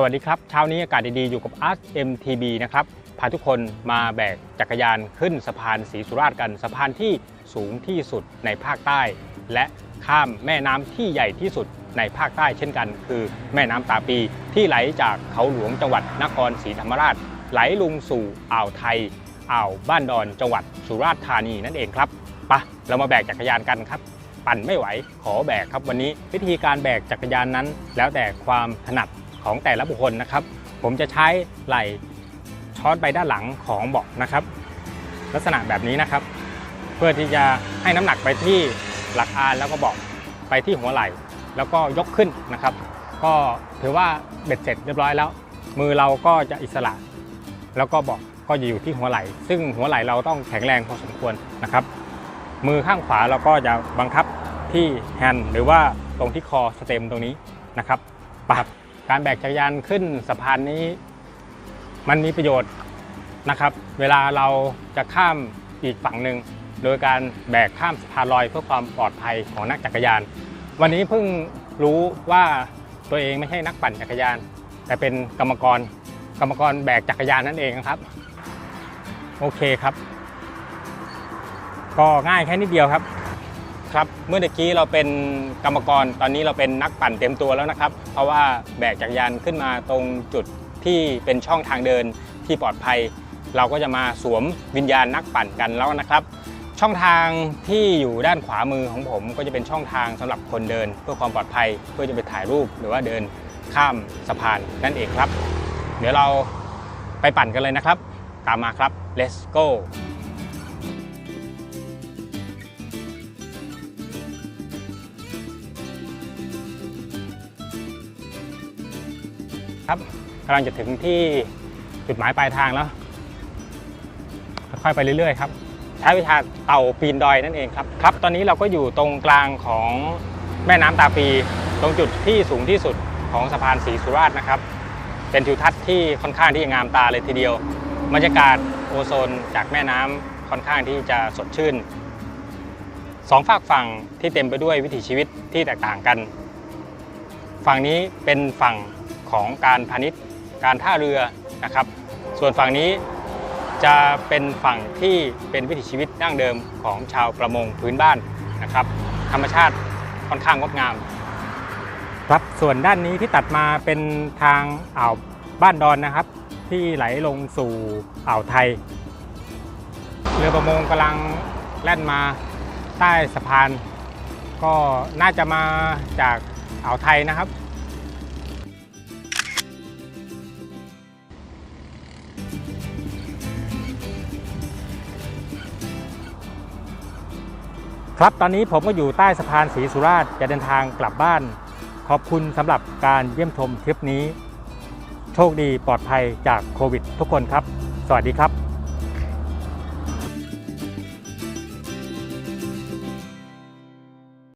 สวัสดีครับ เช้านี้อากาศดีๆ อยู่กับ Arch MTB นะครับ พาทุกคนมาแบกจักรยานขึ้นสะพานศรีสุราษฎร์กัน สะพานที่สูงที่สุดในภาคใต้ และข้ามแม่น้ำที่ใหญ่ที่สุดในภาคใต้เช่นกัน คือแม่น้ำตาปีที่ไหลจากเขาหลวงจังหวัดนครศรีธรรมราช ไหลลงสู่อ่าวไทย อ่าวบ้านดอนจังหวัดสุราษฎร์ธานีนั่นเองครับไปะเรามาแบกจักรยานกันครับปั่นไม่ไหวขอแบกครับวันนี้ วิธีการแบกจักรยานนั้น แล้วแต่ความถนัด ของแต่ละบุคคลนะครับ ผมจะใช้ไหล่ช้อนไปด้านหลังของเบาะนะครับ ลักษณะแบบนี้นะครับ เพื่อที่จะให้น้ำหนักไปที่หลักอานแล้วก็เบาะไปที่หัวไหล่ แล้วก็ยกขึ้นนะครับ ก็ถือว่าเบ็ดเสร็จเรียบร้อยแล้ว มือเราก็จะอิสระ แล้วก็เบาะก็จะอยู่ที่หัวไหล่ ซึ่งหัวไหล่เราต้องแข็งแรงพอสมควรนะครับ มือข้างขวาเราก็จะบังคับที่แฮนด์หรือว่าตรงที่คอสเต็มตรงนี้นะครับปรับ การแบกจักรยานขึ้นสะพานนี้ มันมีประโยชน์นะครับ เวลาเราจะข้ามอีกฝั่งหนึ่งโดยการแบกข้ามสะพานลอยเพื่อความปลอดภัยของนักจักรยาน วันนี้เพิ่งรู้ว่าตัวเองไม่ใช่นักปั่นจักรยาน แต่เป็นกรรมกรกรรมกรแบกจักรยานนั่นเองครับ โอเคครับ ก็ง่ายแค่นิดเดียวครับ ครับเมื่อตะกี้เราเป็นกรรมกรตอนนี้เราเป็นนักปั่นเต็มตัวแล้วนะครับ เพราะว่าแบกจักรยานขึ้นมาตรงจุดที่เป็นช่องทางเดินที่ปลอดภัย เราก็จะมาสวมวิญญาณนักปั่นกันแล้วนะครับ ช่องทางที่อยู่ด้านขวามือของผมก็จะเป็นช่องทางสำหรับคนเดิน เพื่อความปลอดภัยเพื่อจะไปถ่ายรูปหรือว่าเดินข้ามสะพานนั่นเองครับ เดี๋ยวเราไปปั่นกันเลยนะครับ ตามมาครับ let's go ครับกำลังจะถึงที่จุดหมายปลายทางแล้ว ค่อยๆไปเรื่อยๆครับ ใช้วิชาเต่าปีนดอยนั่นเองครับ ครับ ตอนนี้เราก็อยู่ตรงกลางของแม่น้ำตาปี ตรงจุดที่สูงที่สุดของสะพานศรีสุราษฎร์นะครับ เป็นทิวทัศน์ที่ค่อนข้างที่จะงามตาเลยทีเดียว บรรยากาศโอโซนจากแม่น้ำค่อนข้างที่จะสดชื่นสองฝากฝั่งที่เต็มไปด้วยวิถีชีวิตที่แตกต่างกัน ฝั่งนี้เป็นฝั่ง ของการพาณิชย์การท่าเรือนะครับ ส่วนฝั่งนี้จะเป็นฝั่งที่เป็นวิถีชีวิตดั้งเดิมของชาวประมงพื้นบ้านนะครับ ธรรมชาติค่อนข้างงดงาม ครับส่วนด้านนี้ที่ตัดมาเป็นทางอ่าวบ้านดอนนะครับ ที่ไหลลงสู่อ่าวไทย เรือประมงกำลังแล่นมาใต้สะพาน ก็น่าจะมาจากอ่าวไทยนะครับ ครับตอนนี้ผมก็อยู่ใต้สะพานศรีสุราษฎร์จะเดินทางกลับบ้าน ขอบคุณสำหรับการเยี่ยมชมทริปนี้ โชคดีปลอดภัยจากโควิดทุกคนครับ สวัสดีครับ